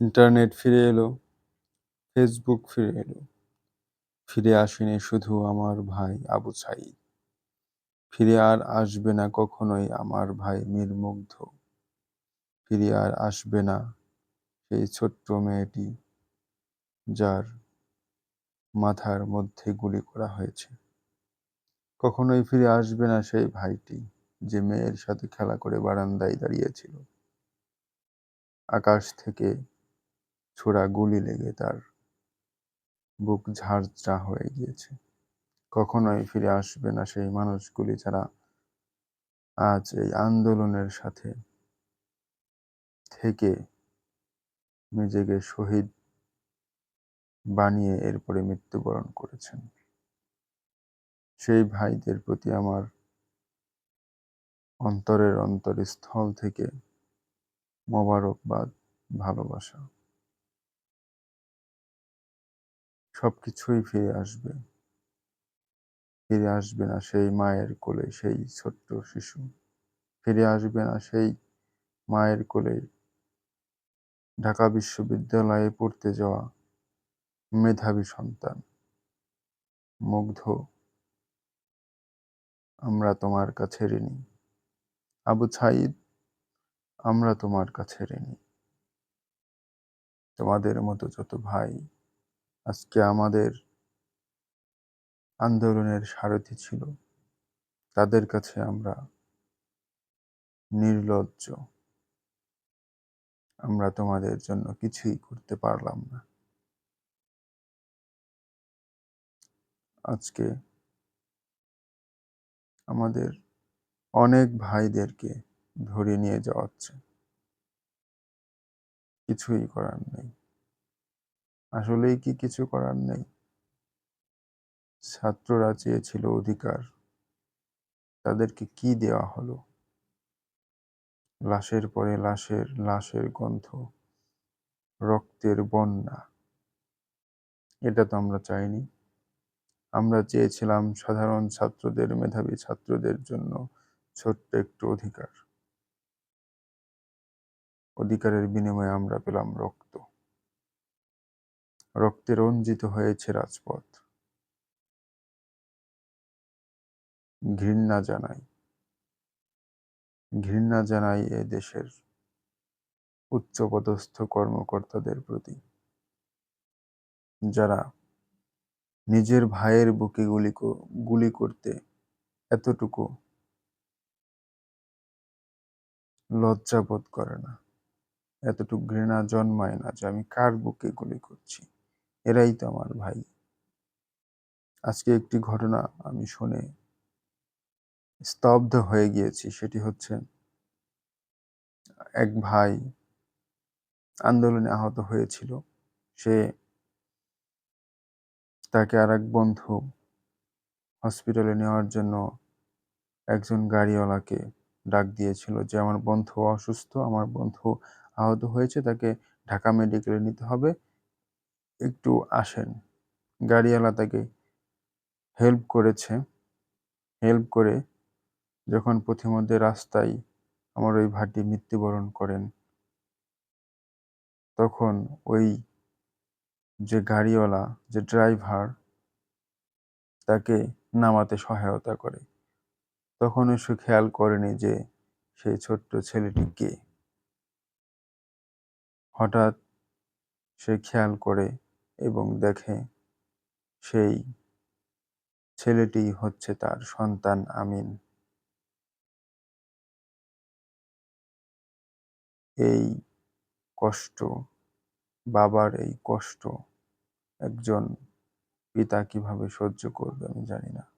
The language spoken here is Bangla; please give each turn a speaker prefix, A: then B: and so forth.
A: ইন্টারনেট ফিরে এলো, ফেসবুক ফিরে এলো। ফিরে আসেনি শুধু আমার ভাই আবু সাইদ। ফিরে আর আসবে না কখনোই আমার ভাই মীর মুগ্ধ ফিরে আর আসবে না সেই ছোট্ট মেয়েটি যার মাথার মধ্যে গুলি করা হয়েছে। কখনোই ফিরে আসবে না সেই ভাইটি যে মেয়ের সাথে খেলা করে বারান্দায় দাঁড়িয়েছিল। আকাশ থেকে ছোড়া গুলি লেগে তার বুক ঝাড়ঝা হয়ে গিয়েছে। কখনোই ফিরে আসবে না সেই মানুষগুলি যারা আজ এই আন্দোলনের সাথে থেকে নিজেকে শহীদ বানিয়ে এরপরে মৃত্যুবরণ করেছেন। সেই ভাইদের প্রতি আমার অন্তরের অন্তরস্থল থেকে মোবারকবাদ, ভালোবাসা। সবকিছুই ফিরে আসবে। ফিরে আসবে না সেই মায়ের কোলে সেই ছোট্ট শিশু। ফিরে আসবে না সেই মায়ের কোলে ঢাকা বিশ্ববিদ্যালয়ে পড়তে যাওয়া মেধাবী সন্তান। মুগ্ধ। আমরা তোমার কাছে ঋণী। আবু ছাইদ আমরা তোমার কাছে ঋণী। তোমাদের মতো যত ভাই আজকে আমাদের আন্দোলনের সারথি ছিল। তাদের কাছে আমরা নির্লজ্জ। আমরা তোমাদের জন্য কিছুই করতে পারলাম না। আজকে আমাদের অনেক ভাইদেরকে ধরে নিয়ে যাওয়া হচ্ছে। কিছুই করার নেই। আসলেই কি কিছু করার নেই। ছাত্ররা চেয়েছিল অধিকার। তাদেরকে কি দেওয়া হলো? লাশের পরে লাশের লাশের গন্ধ, রক্তের বন্যা। এটা তো আমরা চাইনি। আমরা চেয়েছিলাম সাধারণ ছাত্রদের, মেধাবী ছাত্রদের জন্য ছোট্ট একটু অধিকার। অধিকারের বিনিময়ে আমরা পেলাম রক্ত। রক্তে রঞ্জিত হয়েছে রাজপথ। ঘৃণা জানাই ঘৃণা জানাই এ দেশের উচ্চপদস্থ কর্মকর্তাদের প্রতি, যারা নিজের ভাইয়ের বুকে গুলি গুলি করতে এতটুকু লজ্জা বোধ করে না, এতটুকু ঘৃণা জন্মায় না যে আমি কার বুকে গুলি করছি। এরাই তো আমার ভাই। আজকে একটি ঘটনা আমি শুনে স্তব্ধ হয়ে গিয়েছি, সেটি হচ্ছে এক ভাই আন্দোলনে আহত হয়েছিল। সে তাকে আর এক বন্ধু হসপিটালে নেওয়ার জন্য একজন গাড়িওয়ালাকে ডাক দিয়েছিল যে, আমার বন্ধু অসুস্থ, আমার বন্ধু আহত হয়েছে, তাকে ঢাকা মেডিকেলে নিতে হবে। একটু আসেন। গাড়িওয়ালা তাকে হেল্প করেছে। হেল্প করে যখন পথিমধ্যে রাস্তায় আমার ওই ভাটি মৃত্যুবরণ করেন, তখন ওই যে গাড়িওয়ালা, যে ড্রাইভার তাকে নামাতে সহায়তা করে। তখন সে খেয়াল করেনি যে সেই ছোট্ট ছেলেটি কে। হঠাৎ সে খেয়াল করে এবং দেখে সেই ছেলেটি হচ্ছে তার সন্তান আমিন। এই কষ্ট, বাবার এই কষ্ট একজন পিতা কীভাবে সহ্য করবে আমি জানি না।